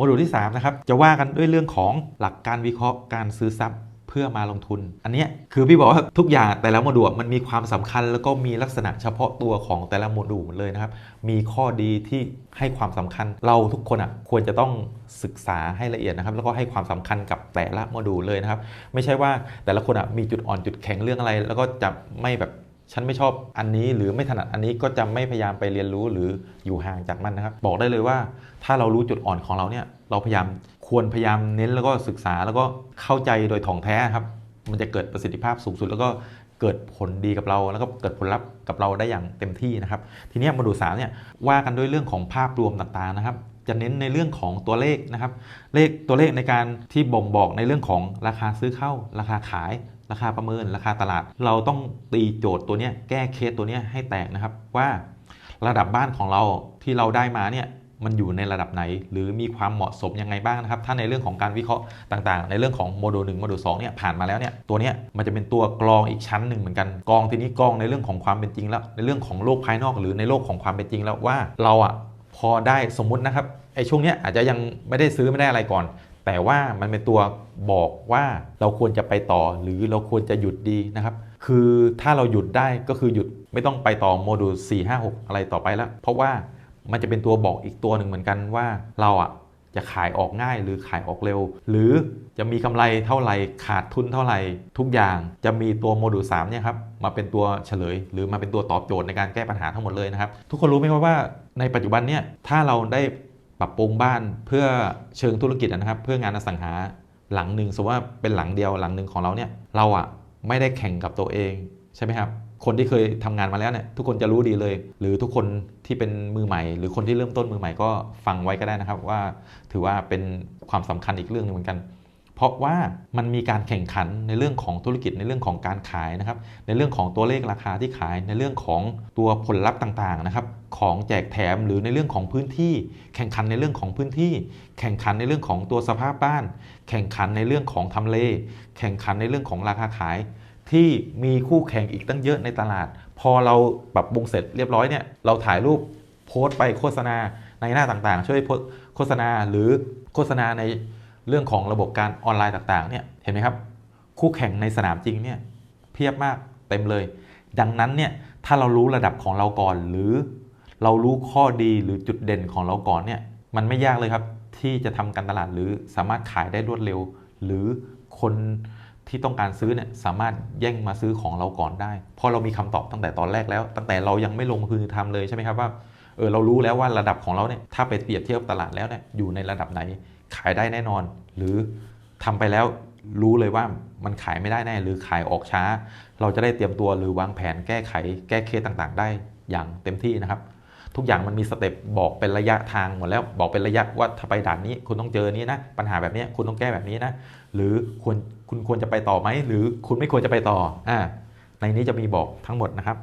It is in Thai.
โมดูลที่ 3 นะครับ จะว่ากันด้วยเรื่องของหลักการวิเคราะห์การซื้อทรัพย์เพื่อมาลงทุน อันนี้คือพี่บอกว่าทุกอย่างแต่ละโมดูลมันมีความสำคัญ แล้วก็มีลักษณะเฉพาะตัวของแต่ละโมดูลหมดเลยนะครับ มีข้อดีที่ให้ความสำคัญเราทุกคนอะควรจะต้องศึกษาให้ละเอียดนะครับ แล้วก็ให้ความสำคัญกับแต่ละโมดูลเลยนะครับ ไม่ใช่ว่าแต่ละคนอะมีจุดอ่อนจุดแข็งเรื่องอะไร แล้วก็จะไม่แบบ ฉันไม่ชอบอันนี้หรือไม่ถนัดอันนี้ก็จะไม่พยายามไปเรียนรู้หรืออยู่ห่างจากมันนะครับ บอกได้เลยว่าถ้าเรารู้จุดอ่อนของเราเนี่ยเราพยายามควรพยายามเน้นแล้วก็ศึกษาแล้วก็เข้าใจโดยถ่องแท้ครับ มันจะเกิดประสิทธิภาพสูงสุด แล้วก็เกิดผลดีกับเรา แล้วก็เกิดผลลัพธ์กับเราได้อย่างเต็มที่นะครับ ทีนี้ยโมดูสามเนี่ยว่ากันด้วยเรื่องของภาพรวมต่างๆนะครับ จะเน้นในเรื่องของตัวเลขนะครับ เลขตัวเลขในการที่บ่งบอกในเรื่องของราคาซื้อเข้า ราคาขาย ราคาประเมินราคาตลาด เราต้องตีโจทย์ตัวนี้แก้เคสตัวนี้ให้แตกนะครับว่าระดับบ้านของเราที่เราได้มาเนี่ยมันอยู่ในระดับไหน หรือมีความเหมาะสมยังไงบ้างนะครับ ถ้าในเรื่องของการวิเคราะห์ต่างๆ ในเรื่องของโมดูลหนึ่งโมดูลสองเนี่ยผ่านมาแล้วเนี่ยตัวเนี้ยมันจะเป็นตัวกรองอีกชั้นหนึ่งเหมือนกันกรองทีนี้กรองในเรื่องของความเป็นจริงแล้ว ในเรื่องของโลกภายนอกหรือในโลกของความเป็นจริงแล้วว่าเราอะพอได้สมมุตินะครับไอ้ช่วงเนี้ยอาจจะยังไม่ได้ซื้อไม่ได้อะไรก่อน แต่ว่ามันเป็นตัวบอกว่าเราควรจะไปต่อหรือเราควรจะหยุดดีนะครับ คือถ้าเราหยุดได้ก็คือหยุดไม่ต้องไปต่อโมดูล4 5 6 อะไรต่อไปแล้ว เพราะว่ามันจะเป็นตัวบอกอีกตัวหนึ่งเหมือนกันว่าเราอะจะขายออกง่ายหรือขายออกเร็ว หรือจะมีกำไรเท่าไหร่ขาดทุนเท่าไหร่ทุกอย่างจะมีตัวโมดูล3เนี่ยครับมาเป็นตัวเฉลย หรือมาเป็นตัวตอบโจทย์ในการแก้ปัญหาทั้งหมดเลยนะครับ ทุกคนรู้ไหมครับว่าในปัจจุบันเนี่ยถ้าเราได้ ปรับปรุงบ้านเพื่อเชิงธุรกิจนะครับ เพื่องานอสังหาหลังหนึ่งสมมติว่าเป็นหลังเดียวหลังหนึ่งของเราเนี่ยเราอะไม่ได้แข่งกับตัวเองใช่ไหมครับคนที่เคยทำงานมาแล้วเนี่ยทุกคนจะรู้ดีเลย หรือทุกคนที่เป็นมือใหม่ หรือคนที่เริ่มต้นมือใหม่ก็ฟังไว้ก็ได้นะครับ ว่าถือว่าเป็นความสำคัญอีกเรื่องหนึงเหมือนกัน เพราะว่ามันมีการแข่งขันในเรื่องของธุรกิจในเรื่องของการขายนะครับ ในเรื่องของตัวเลขราคาที่ขายในเรื่องของตัวผลลัพธ์ต่างๆนะครับ ของแจกแถมหรือในเรื่องของพื้นที่ แข่งขันในเรื่องของพื้นที่ แข่งขันในเรื่องของตัวสภาพบ้าน แข่งขันในเรื่องของทำเล แข่งขันในเรื่องของราคาขาย ที่มีคู่แข่งอีกตั้งเยอะในตลาด พอเราปรับปรุงเสร็จเรียบร้อยเนี่ยเราถ่ายรูปโพสต์ไปโฆษณาในหน้าต่างๆ ช่วยโพสโฆษณาหรือโฆษณาใน เรื่องของระบบการออนไลน์ต่างๆเนี่ยเห็นไหมครับ คู่แข่งในสนามจริงเนี่ยเพียบมากเต็มเลย ดังนั้นเนี่ยถ้าเรารู้ระดับของเราก่อน หรือเรารู้ข้อดีหรือจุดเด่นของเราก่อนเนี่ยมันไม่ยากเลยครับที่จะทำการตลาดหรือสามารถขายได้รวดเร็ว หรือคนที่ต้องการซื้อเนี่ยสามารถแย่งมาซื้อของเราก่อนได้ เพราะเรามีคำตอบตั้งแต่ตอนแรกแล้ว ตั้งแต่เรายังไม่ลงมือทำเลยใช่ไหมครับว่า เออเรารู้แล้วว่าระดับของเราเนี่ยถ้าไปเปรียบเทียบตลาดแล้วเนี่ยอยู่ในระดับไหนขายได้แน่นอน หรือทำไปแล้วรู้เลยว่ามันขายไม่ได้แน่หรือขายออกช้า เราจะได้เตรียมตัวหรือวางแผนแก้ไข แก้เคสต่างๆ ได้อย่างเต็มที่นะครับ ทุกอย่างมันมีสเต็ปบอกเป็นระยะทางหมดแล้วบอกเป็นระยะว่าถ้าไปด่านนี้คุณต้องเจอนี้นะปัญหาแบบนี้คุณต้องแก้แบบนี้นะหรือควรคุณควรจะไปต่อไหมหรือคุณไม่ควรจะไปต่ออ่าในนี้จะมีบอกทั้งหมดนะครับ